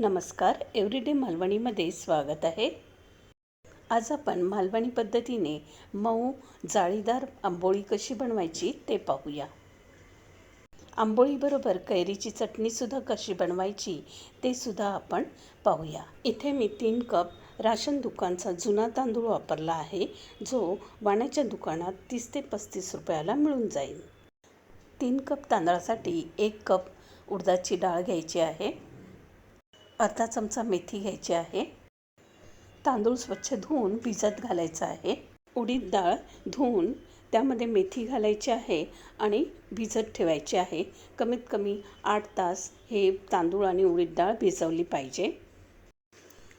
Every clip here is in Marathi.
नमस्कार एव्हरीडे मालवणीमध्ये स्वागत आहे. आज आपण मालवणी पद्धतीने मऊ जाळीदार आंबोळी कशी बनवायची ते पाहूया. आंबोळीबरोबर कैरीची चटणीसुद्धा कशी बनवायची ते सुद्धा आपण पाहूया. इथे मी तीन कप राशन दुकानचा जुना तांदूळ वापरला आहे जो वाण्याच्या दुकानात तीस ते पस्तीस रुपयाला मिळून जाईल. तीन कप तांदळासाठी एक कप उडदाची डाळ घ्यायची आहे. अर्धा चमचा मेथी घ्यायची आहे. तांदूळ स्वच्छ धुवून भिजत घालायचा आहे. उडीद डाळ धुवून त्यामध्ये मेथी घालायची आहे आणि भिजत ठेवायची आहे. कमीत कमी आठ तास हे तांदूळ आणि उडीद डाळ भिजवली पाहिजे.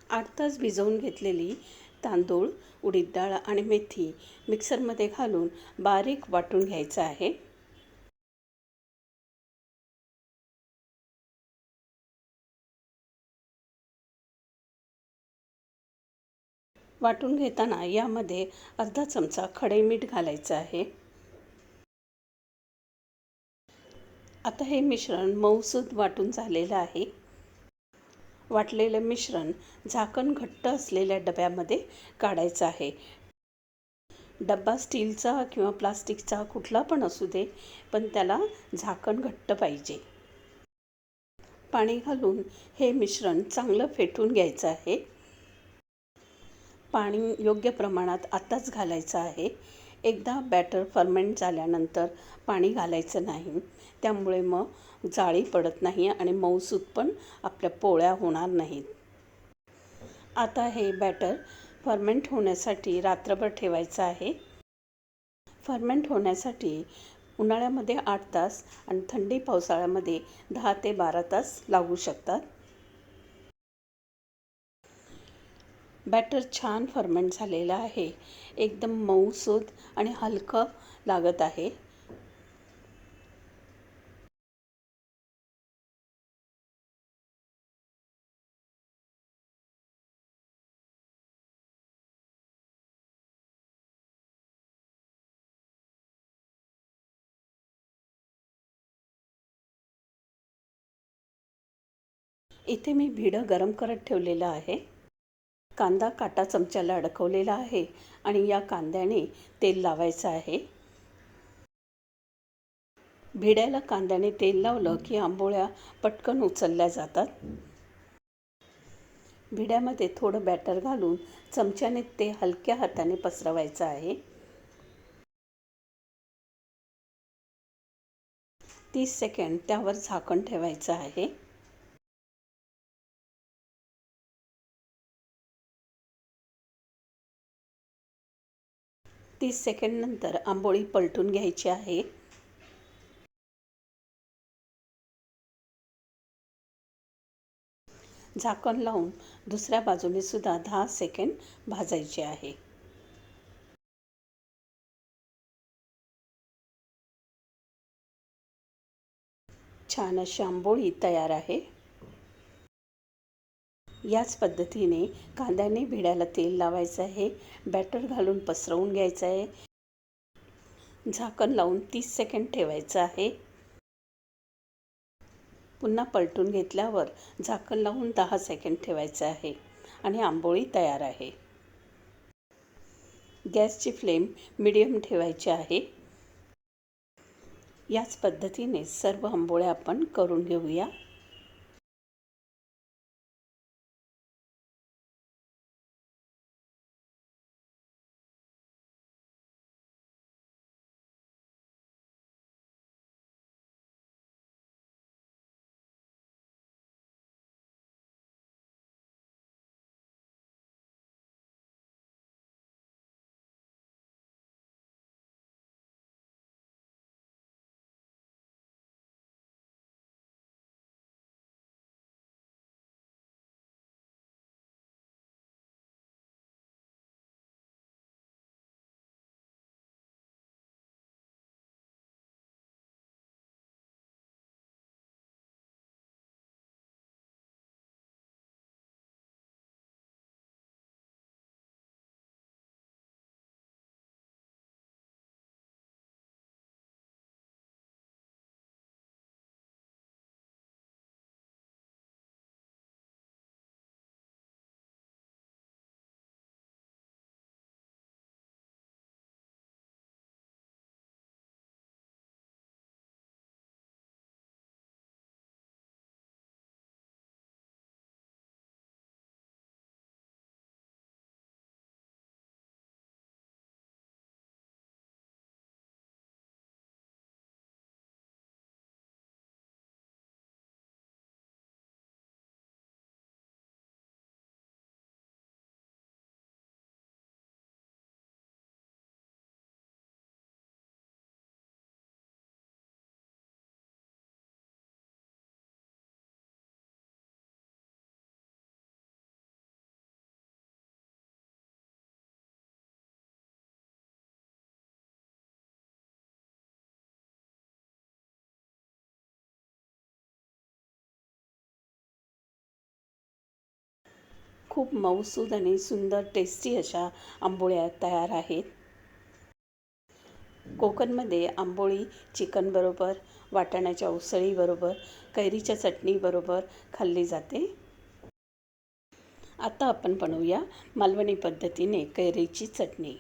आठ तास भिजवून घेतलेली तांदूळ उडीद डाळ आणि मेथी मिक्सरमध्ये घालून बारीक वाटून घ्यायचं आहे. वाटून घेताना यामध्ये अर्धा चमचा खडे मीठ घालायचं आहे. आता हे मिश्रण मऊसूद वाटून झालेलं आहे. वाटलेलं मिश्रण झाकण घट्ट असलेल्या डब्यामध्ये काढायचं आहे. डब्बा स्टीलचा किंवा प्लास्टिकचा कुठला पण असू दे पण त्याला झाकण घट्ट पाहिजे. पाणी घालून हे मिश्रण चांगलं फेटून घ्यायचं आहे. पाणी योग्य प्रमाणात आत्ताच घालायचं आहे. एकदा बॅटर फर्मेंट झाल्यानंतर पाणी घालायचं नाही. त्यामुळे मग जाळी पडत नाही आणि मऊसूत पण आपल्या पोळ्या होणार नाहीत. आता हे बॅटर फर्मेंट होण्यासाठी रात्रभर ठेवायचं आहे. फर्मेंट होण्यासाठी उन्हाळ्यामध्ये आठ तास आणि थंडी पावसाळ्यामध्ये दहा ते बारा तास लागू शकतात. बॅटर छान फर्मेंट झालेलं आहे. एकदम मऊसूद आणि हलकं लागत आहे. इथे मी भिडं गरम करत ठेवलेलं आहे. कांदा काटा चमच्याला अडकवलेला आहे आणि या कांद्याने तेल लावायचं आहे. भिड्याला कांद्याने तेल लावलं की आंबोळ्या पटकन उचलल्या जातात. भिड्यामध्ये थोडं बॅटर घालून चमच्याने ते हलक्या हाताने पसरवायचं आहे. तीस सेकंड त्यावर झाकण ठेवायचं आहे. तीस सेकंड नंतर आंबोळी पलटून घ्यायची आहे. झाकण लावून दुसऱ्या बाजूने सुद्धा दहा सेकंड भाजायचे आहे. छान अशी आंबोळी तयार आहे. याच पद्धतीने कांद्याने भिड्याला तेल लावायचं आहे. बॅटर घालून पसरवून घ्यायचं आहे. झाकण लावून तीस सेकंड ठेवायचं आहे. पुन्हा पलटून घेतल्यावर झाकण लावून दहा सेकंड ठेवायचं आहे आणि आंबोळी तयार आहे. गॅसची फ्लेम मिडियम ठेवायची आहे. याच पद्धतीने सर्व आंबोळ्या आपण करून घेऊया. खूप मऊसूद आणि सुंदर टेस्टी अशा आंबोळ्या तयार आहेत. कोकणमध्ये आंबोळी चिकनबरोबर वाटाण्याच्या उसळीबरोबर कैरीच्या चटणीबरोबर खाल्ली जाते. आता आपण बनवूया मालवणी पद्धतीने कैरीची चटणी.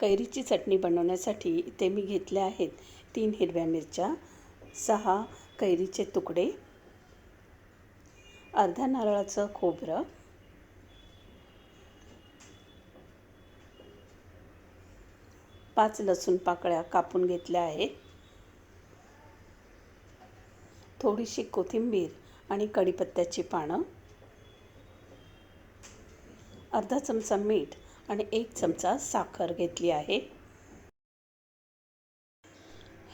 कैरीची चटणी बनवण्यासाठी इथे मी घेतल्या आहेत तीन हिरव्या मिरच्या सहा कैरीचे तुकडे अर्ध्या नारळाचं खोबरं. पाच लसूण पाकळ्या कापून घेतल्या आहेत. थोडीशी कोथिंबीर आणि कढीपत्त्याची पानं. अर्धा चमचा मीठ आणि एक चमचा साखर घेतली आहे.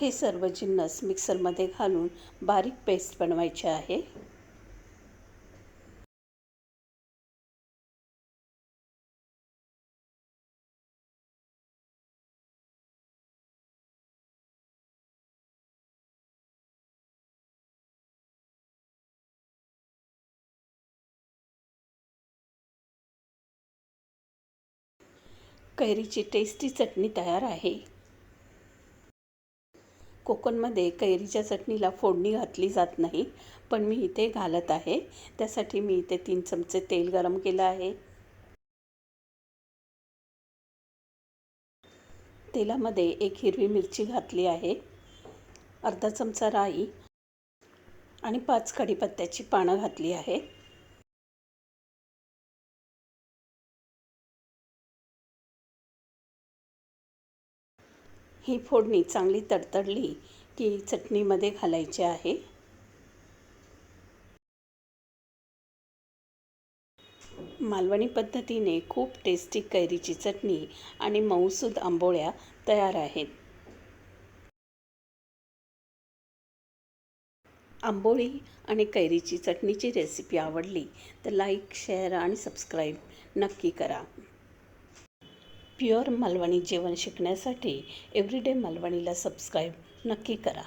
हे सर्व जिन्नस मिक्सरमध्ये घालून बारीक पेस्ट बनवायची आहे. कैरीची टेस्टी चटणी तयार आहे. कोकणमध्ये कैरीच्या चटणीला फोडणी घातली जात नाही पण मी इथे घालत आहे. त्यासाठी मी इथे तीन चमचे तेल गरम केलं आहे. तेलामध्ये एक हिरवी मिरची घातली आहे अर्धा चमचा राई आणि पाच कढीपत्त्याची पानं घातली आहे. ही फोडणी चांगली तडतडली की चटणीमध्ये घालायची आहे. मालवणी पद्धतीने खूप टेस्टी कैरीची चटणी आणि मऊसूद आंबोळ्या तयार आहेत. आंबोळी आणि कैरीची चटणीची रेसिपी आवडली तर लाईक शेअर आणि सबस्क्राईब नक्की करा. प्युअर मालवणी जेवण शिकण्यासाठी एव्हरीडे मालवणीला सबस्क्राईब नक्की करा.